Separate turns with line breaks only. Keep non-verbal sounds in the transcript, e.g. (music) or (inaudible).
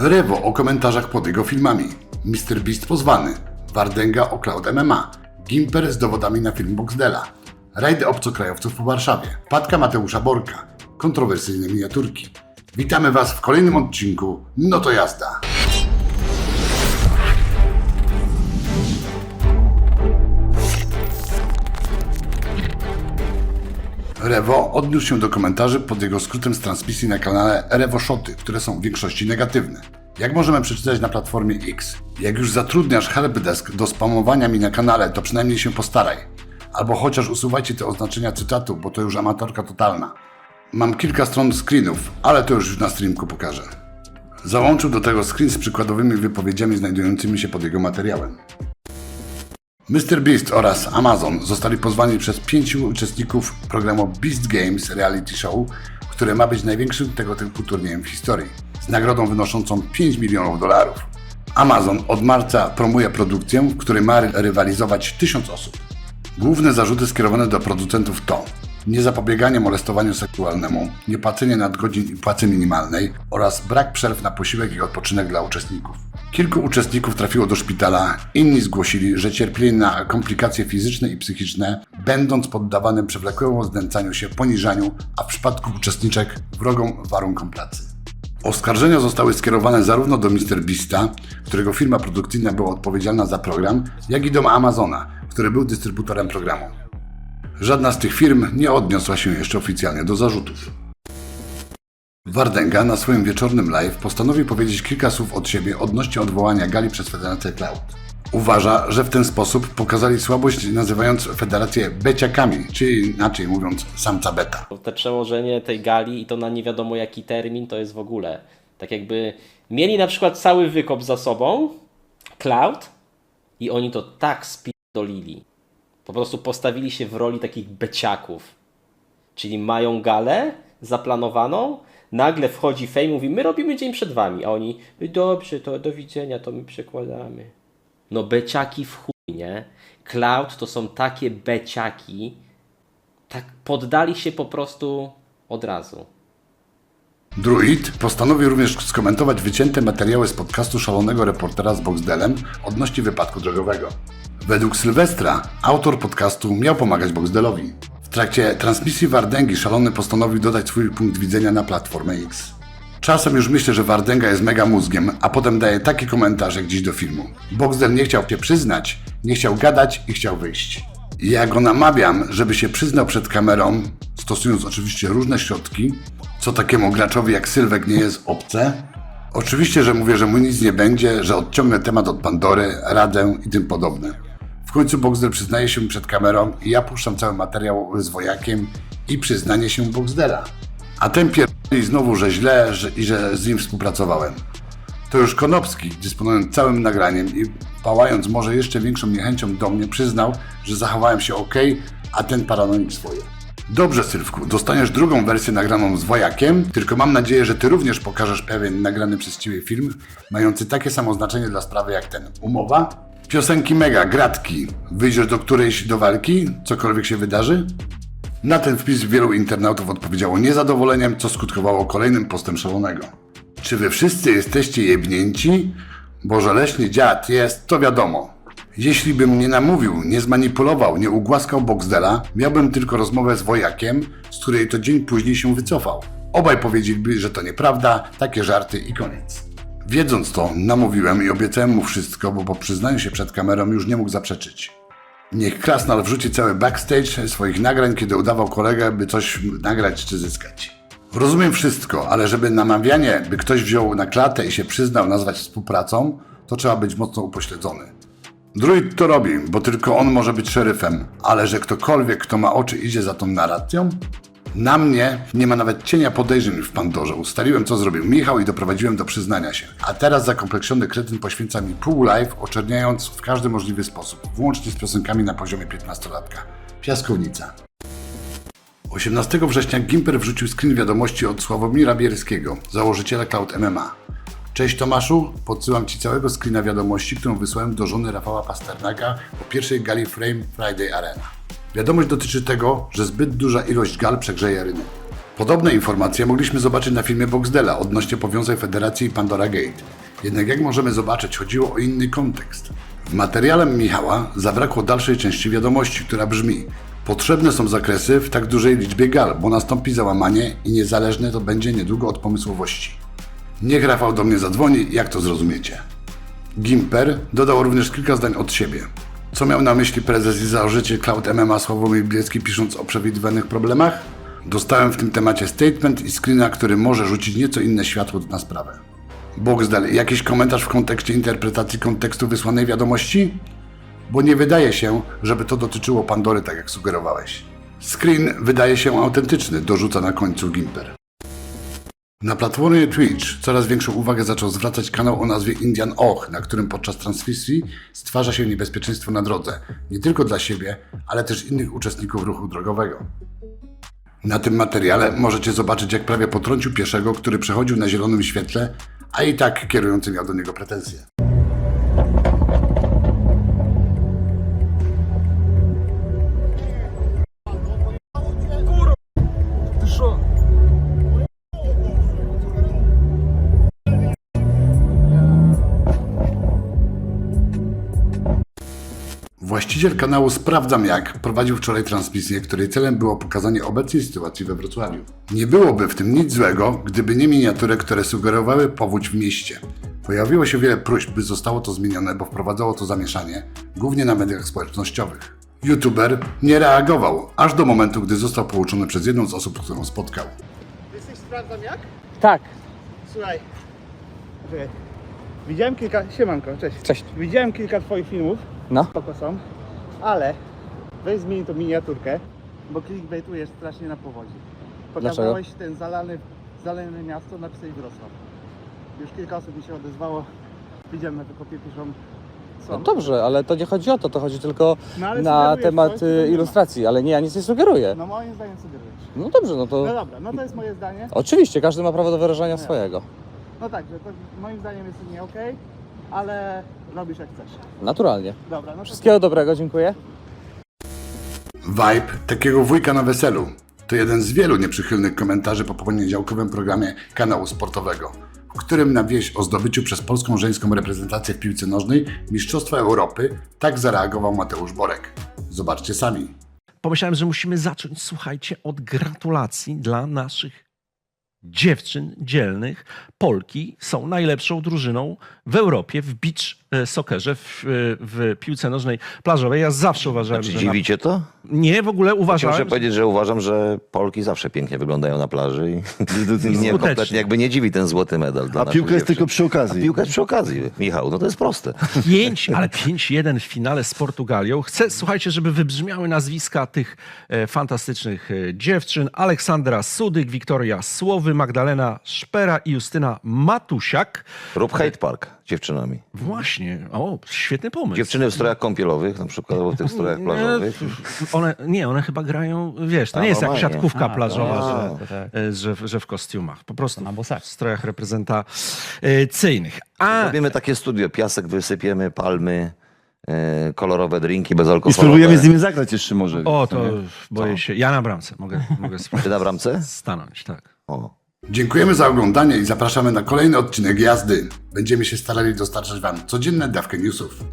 Rewo o komentarzach pod jego filmami. Mr. Beast pozwany. Wardenga o Cloud MMA. Gimper z dowodami na film Boxdela. Rajdy obcokrajowców po Warszawie. Patka Mateusza Borka. Kontrowersyjne miniaturki. Witamy Was w kolejnym odcinku No to jazda. Rewo odniósł się do komentarzy pod jego skrótem z transmisji na kanale Rewo Shoty, które są w większości negatywne. Jak możemy przeczytać na platformie X, jak już zatrudniasz helpdesk do spamowania mi na kanale, to przynajmniej się postaraj. Albo chociaż usuwajcie te oznaczenia cytatu, bo to już amatorka totalna. Mam kilka stron screenów, ale to już na streamku pokażę. Załączył do tego screen z przykładowymi wypowiedziami znajdującymi się pod jego materiałem. Mr. Beast oraz Amazon zostali pozwani przez pięciu uczestników programu Beast Games Reality Show, które ma być największym tego typu turniejem w historii, z nagrodą wynoszącą 5 milionów dolarów. Amazon od marca promuje produkcję, w której ma rywalizować 1000 osób. Główne zarzuty skierowane do producentów to niezapobieganie molestowaniu seksualnemu, niepłacenie nadgodzin i płacy minimalnej oraz brak przerw na posiłek i odpoczynek dla uczestników. Kilku uczestników trafiło do szpitala, inni zgłosili, że cierpieli na komplikacje fizyczne i psychiczne, będąc poddawanym przewlekłemu znęcaniu się, poniżaniu, a w przypadku uczestniczek wrogom warunkom pracy. Oskarżenia zostały skierowane zarówno do Mr. Beasta, którego firma produkcyjna była odpowiedzialna za program, jak i do Amazona, który był dystrybutorem programu. Żadna z tych firm nie odniosła się jeszcze oficjalnie do zarzutów. Wardenga na swoim wieczornym live postanowił powiedzieć kilka słów od siebie odnośnie odwołania gali przez Federację Cloud. Uważa, że w ten sposób pokazali słabość nazywając federację beciakami, czyli inaczej mówiąc samca beta.
Te przełożenie tej gali i to na nie wiadomo jaki termin to jest w ogóle. Tak jakby mieli na przykład cały wykop za sobą, cloud, i oni to tak spierdolili. Po prostu postawili się w roli takich beciaków. Czyli mają galę zaplanowaną, nagle wchodzi Fame i mówi, my robimy dzień przed wami, a oni, dobrze, to do widzenia, to my przekładamy. No beciaki w chuj, nie? Cloud to są takie beciaki, tak poddali się po prostu od razu.
Druid postanowił również skomentować wycięte materiały z podcastu szalonego reportera z Boxdelem odnośnie wypadku drogowego. Według Sylwestra autor podcastu miał pomagać Boxdelowi. W trakcie transmisji Wardęgi szalony postanowił dodać swój punkt widzenia na platformę X. Czasem już myślę, że Wardęga jest mega mózgiem, a potem daje takie komentarze gdzieś do filmu. Boxdel nie chciał się przyznać, nie chciał gadać i chciał wyjść. Ja go namawiam, żeby się przyznał przed kamerą, stosując oczywiście różne środki, co takiemu graczowi jak Sylwek nie jest obce. Oczywiście, że mówię, że mu nic nie będzie, że odciągnę temat od Pandory, Radę i tym podobne. W końcu Boxdel przyznaje się przed kamerą i ja puszczam cały materiał z wojakiem i przyznanie się Boxdela. A ten pierdoli znowu, że źle że, i że z nim współpracowałem. To już Konopski, dysponując całym nagraniem i pałając może jeszcze większą niechęcią do mnie, przyznał, że zachowałem się ok, a ten paranoik swoje. Dobrze, Sylwku, dostaniesz drugą wersję nagraną z wojakiem, tylko mam nadzieję, że ty również pokażesz pewien nagrany przez ciebie film, mający takie samo znaczenie dla sprawy jak ten. Umowa? Piosenki mega, gratki. Wyjdziesz do którejś do walki? Cokolwiek się wydarzy? Na ten wpis wielu internautów odpowiedziało niezadowoleniem, co skutkowało kolejnym postem szalonego. Czy wy wszyscy jesteście jebnięci? Bo że leśny dziad jest, to wiadomo. Jeśli bym nie namówił, nie zmanipulował, nie ugłaskał Boxdela, miałbym tylko rozmowę z wojakiem, z której to dzień później się wycofał. Obaj powiedzieliby, że to nieprawda, takie żarty i koniec. Wiedząc to, namówiłem i obiecałem mu wszystko, bo po przyznaniu się przed kamerą już nie mógł zaprzeczyć. Niech Krasnal wrzuci cały backstage swoich nagrań, kiedy udawał kolegę, by coś nagrać czy zyskać. Rozumiem wszystko, ale żeby namawianie, by ktoś wziął na klatę i się przyznał nazwać współpracą, to trzeba być mocno upośledzony. Druid to robi, bo tylko on może być szeryfem, ale że ktokolwiek, kto ma oczy, idzie za tą narracją? Na mnie nie ma nawet cienia podejrzeń w Pandorze. Ustaliłem, co zrobił Michał i doprowadziłem do przyznania się. A teraz zakompleksiony kretyn poświęca mi pół live, oczerniając w każdy możliwy sposób, włącznie z piosenkami na poziomie 15-latka. Piaskownica. 18 września Gimper wrzucił screen wiadomości od Sławomira Bierskiego, założyciela Cloud MMA. Cześć Tomaszu, podsyłam Ci całego screena wiadomości, którą wysłałem do żony Rafała Pasternaka po pierwszej gali Frame Friday Arena. Wiadomość dotyczy tego, że zbyt duża ilość gal przegrzeje rynek. Podobne informacje mogliśmy zobaczyć na filmie Boxdela odnośnie powiązań Federacji i Pandora Gate. Jednak jak możemy zobaczyć, chodziło o inny kontekst. W materiale Michała zabrakło dalszej części wiadomości, która brzmi Potrzebne są zakresy w tak dużej liczbie gal, bo nastąpi załamanie i niezależne to będzie niedługo od pomysłowości. Niech Rafał do mnie zadzwoni, jak to zrozumiecie. Gimper dodał również kilka zdań od siebie. Co miał na myśli prezes i założyciel Cloud MMA Sławomir Bielski pisząc o przewidywanych problemach? Dostałem w tym temacie statement i screena, który może rzucić nieco inne światło na sprawę. Boxdel, jakiś komentarz w kontekście interpretacji kontekstu wysłanej wiadomości? Bo nie wydaje się, żeby to dotyczyło Pandory, tak jak sugerowałeś. Screen wydaje się autentyczny, dorzuca na końcu Gimper. Na platformie Twitch coraz większą uwagę zaczął zwracać kanał o nazwie Indian Och, na którym podczas transmisji stwarza się niebezpieczeństwo na drodze, nie tylko dla siebie, ale też innych uczestników ruchu drogowego. Na tym materiale możecie zobaczyć, jak prawie potrącił pieszego, który przechodził na zielonym świetle, a i tak kierujący miał do niego pretensje. Właściciel kanału Sprawdzam Jak prowadził wczoraj transmisję, której celem było pokazanie obecnej sytuacji we Wrocławiu. Nie byłoby w tym nic złego, gdyby nie miniatury, które sugerowały powódź w mieście. Pojawiło się wiele próśb, by zostało to zmienione, bo wprowadzało to zamieszanie, głównie na mediach społecznościowych. YouTuber nie reagował, aż do momentu, gdy został pouczony przez jedną z osób, którą spotkał.
Jesteś sprawdzam jak?
Tak,
Słuchaj. Widziałem kilka. Siemanko, cześć.
Cześć.
Widziałem kilka twoich filmów.
No.
Spoko są. Ale weź zmień tą miniaturkę, bo clickbaitujesz strasznie na powodzi. Pokazałeś ten zalany, zalane miasto, napisałeś Wrocław. Już kilka osób mi się odezwało. Widziałem na wykopie piszą.
No dobrze, ale to nie chodzi o to, to chodzi tylko
No,
na temat
coś,
y, ilustracji, ale nie, ja nic nie sugeruję.
No moim zdaniem sugerujesz.
No dobrze, no to
No dobra, no to jest moje zdanie.
oczywiście, każdy ma prawo do wyrażania swojego.
No tak, że to moim zdaniem jest nie okej, ale robisz jak chcesz.
Naturalnie.
Dobra, no
Wszystkiego dobrego, dziękuję.
Vibe takiego wujka na weselu to jeden z wielu nieprzychylnych komentarzy po poniedziałkowym programie kanału sportowego, w którym na wieść o zdobyciu przez polską żeńską reprezentację w piłce nożnej Mistrzostwa Europy tak zareagował Mateusz Borek. Zobaczcie sami.
pomyślałem, że musimy zacząć, słuchajcie, od gratulacji dla naszych dziewczyn dzielnych. Polki są najlepszą drużyną w Europie w beach e, soccerze, w, e, w piłce nożnej plażowej. Ja zawsze uważałem,
Czy
że...
dziwicie to?
Na... Nie, w ogóle
Muszę
uważałem...
powiedzieć, że uważam, że Polki zawsze pięknie wyglądają na plaży i (laughs) i
Skutecznie.
kompletnie jakby nie dziwi ten złoty medal dla
A
naszych
piłka jest tylko przy okazji.
A piłka jest przy okazji, Michał, no to jest proste. (laughs)
5, ale 5-1 w finale z Portugalią. Chcę, słuchajcie, żeby wybrzmiały nazwiska tych e, fantastycznych e, dziewczyn. Aleksandra Sudyk, Wiktoria Słowy, Magdalena Szpera i Justyna Matusiak.
Rób hate park dziewczynami.
Właśnie, o, świetny pomysł.
Dziewczyny w strojach kąpielowych, na przykład, albo w tych strojach plażowych.
Nie, One, nie, one chyba grają, wiesz, to
A,
nie jest jak siatkówka
A,
plażowa,
to-
że,
tak.
e, że, w- że w kostiumach. Po prostu
na bosach.
w strojach reprezentacyjnych. A
Robimy takie studio, piasek wysypiemy, palmy, e, kolorowe drinki
I
bezalkoholowe.
spróbujemy z nimi zagrać jeszcze może.
o, to boję się. Ja na bramce mogę, mogę
Ty na bramce?
stanąć, tak.
O.
Dziękujemy za oglądanie i zapraszamy na kolejny odcinek jazdy. Będziemy się starali dostarczać Wam codzienne dawkę newsów.